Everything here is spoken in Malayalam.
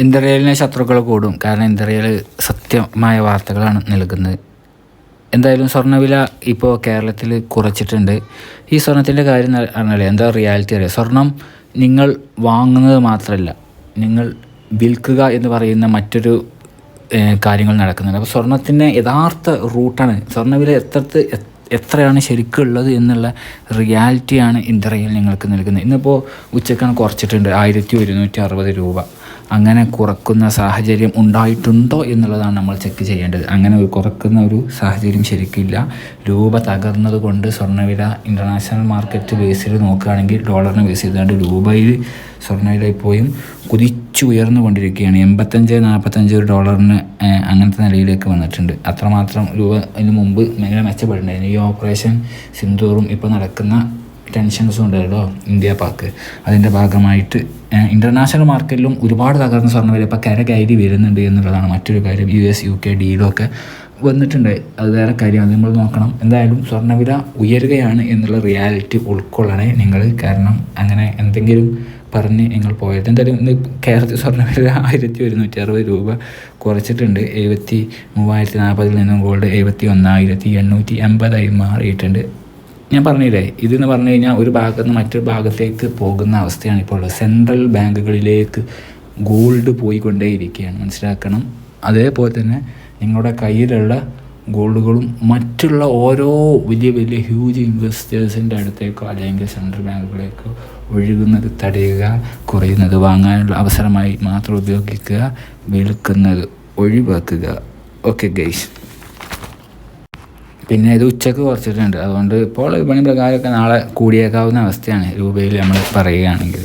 ഇന്ത്യയിലെ ശത്രുക്കൾ കൂടും. കാരണം ഇന്ത്യയിൽ സത്യമായ വാർത്തകളാണ് നൽകുന്നത്. എന്തായാലും സ്വർണവില ഇപ്പോൾ കേരളത്തിൽ കുറച്ചിട്ടുണ്ട്. ഈ സ്വർണത്തിന്റെ കാര്യം അറിഞ്ഞല്ലേ എന്താ റിയാലിറ്റി അറിയാം? സ്വർണം നിങ്ങൾ വാങ്ങുന്നത് മാത്രമല്ല നിങ്ങൾ വിൽക്കുക എന്ന് പറയുന്ന മറ്റൊരു കാര്യങ്ങൾ നടക്കുന്നുണ്ട്. അപ്പോൾ സ്വർണത്തിന്റെ യഥാർത്ഥ റൂട്ടാണ് സ്വർണവില എത്രത്ത് എത്രയാണ് ശരിക്കുള്ളത് എന്നുള്ള റിയാലിറ്റിയാണ് ഇന്ത്യയിൽ നിങ്ങൾക്ക് നൽകുന്നത്. ഇന്നിപ്പോൾ ഉച്ചക്കാണ് കുറച്ചിട്ടുണ്ട് ആയിരത്തി ഒരുന്നൂറ്റി അറുപത് രൂപ. അങ്ങനെ കുറക്കുന്ന സാഹചര്യം ഉണ്ടായിട്ടുണ്ടോ എന്നുള്ളതാണ് നമ്മൾ ചെക്ക് ചെയ്യേണ്ടത്. അങ്ങനെ ഒരു കുറക്കുന്ന ഒരു സാഹചര്യം ശരിക്കില്ല. രൂപ തകർന്നത് കൊണ്ട് സ്വർണവില ഇന്റർനാഷണൽ മാർക്കറ്റ് ബേസിൽ നോക്കുകയാണെങ്കിൽ ഡോളറിനെ ബേസ് ചെയ്തുകൊണ്ട് രൂപയിൽ സ്വർണവില ഇപ്പോഴും കുതിച്ചു കൊണ്ടിരിക്കുകയാണ്. എൺപത്തഞ്ച് നാൽപ്പത്തഞ്ച് ഒരു ഡോളറിന് അങ്ങനത്തെ നിലയിലേക്ക് വന്നിട്ടുണ്ട്. അത്രമാത്രം രൂപ അതിന് മുമ്പ് ഭയങ്കര മെച്ചപ്പെട്ടിട്ടുണ്ടായിരുന്നു ഈ ഓപ്പറേഷൻ സിന്ദൂറും ഇപ്പോൾ നടക്കുന്ന ടെൻഷൻസും ഉണ്ടല്ലോ ഇന്ത്യ പാക്ക് അതിന്റെ ഭാഗമായിട്ട് ഇന്റർനാഷണൽ മാർക്കറ്റിലും ഒരുപാട് തകർന്ന സ്വർണവില ഇപ്പോൾ കര കയറി വരുന്നുണ്ട് എന്നുള്ളതാണ് മറ്റൊരു കാര്യം. യു എസ് യു കെ ഡീലൊക്കെ വന്നിട്ടുണ്ട്. അത് വേറെ കാര്യമാണ് നമ്മൾ നോക്കണം. എന്തായാലും സ്വർണവില ഉയരുകയാണ് എന്നുള്ള റിയാലിറ്റി ഉൾക്കൊള്ളണേ നിങ്ങൾ. കാരണം അങ്ങനെ എന്തെങ്കിലും പറഞ്ഞ് നിങ്ങൾ പോയത്. എന്തായാലും ഇന്ന് കേരളത്തിൽ സ്വർണവില ആയിരത്തി ഒരുന്നൂറ്റി അറുപത് രൂപ കുറച്ചിട്ടുണ്ട്. എഴുപത്തി മൂവായിരത്തി നാൽപ്പതിൽ നിന്നും ഗോൾഡ് എഴുപത്തി ഒന്നായിരത്തി എണ്ണൂറ്റി എൺപതായി മാറിയിട്ടുണ്ട്. ഞാൻ പറഞ്ഞില്ലേ ഇതെന്ന് പറഞ്ഞു കഴിഞ്ഞാൽ ഒരു ഭാഗത്ത് നിന്ന് മറ്റൊരു ഭാഗത്തേക്ക് പോകുന്ന അവസ്ഥയാണ് ഇപ്പോൾ ഉള്ളത്. സെൻട്രൽ ബാങ്കുകളിലേക്ക് ഗോൾഡ് പോയിക്കൊണ്ടേയിരിക്കുകയാണ്. മനസ്സിലാക്കണം? അതേപോലെ തന്നെ നിങ്ങളുടെ കയ്യിലുള്ള ഗോൾഡുകളും മറ്റുള്ള ഓരോ വലിയ വലിയ ഹ്യൂജ് ഇൻവെസ്റ്റേഴ്സിന്റെ അടുത്തേക്കോ അല്ലെങ്കിൽ സെൻട്രൽ ബാങ്കുകളേക്കോ ഒഴുകുന്നത് തടയുക കുറയുന്നത് വാങ്ങാനുള്ള അവസരമായി മാത്രം ഉപയോഗിക്കുക വിൽക്കുന്നത് ഒഴിവാക്കുക. ഓക്കെ ഗൈസ് പിന്നെ ഇത് ഉച്ചയ്ക്ക് കുറച്ചിട്ടുണ്ട്. അതുകൊണ്ട് ഇപ്പോൾ വിപണി പ്രകാരമൊക്കെ നാളെ കൂടിയേക്കാവുന്ന അവസ്ഥയാണ് രൂപയിൽ നമ്മൾ പറയുകയാണെങ്കിൽ.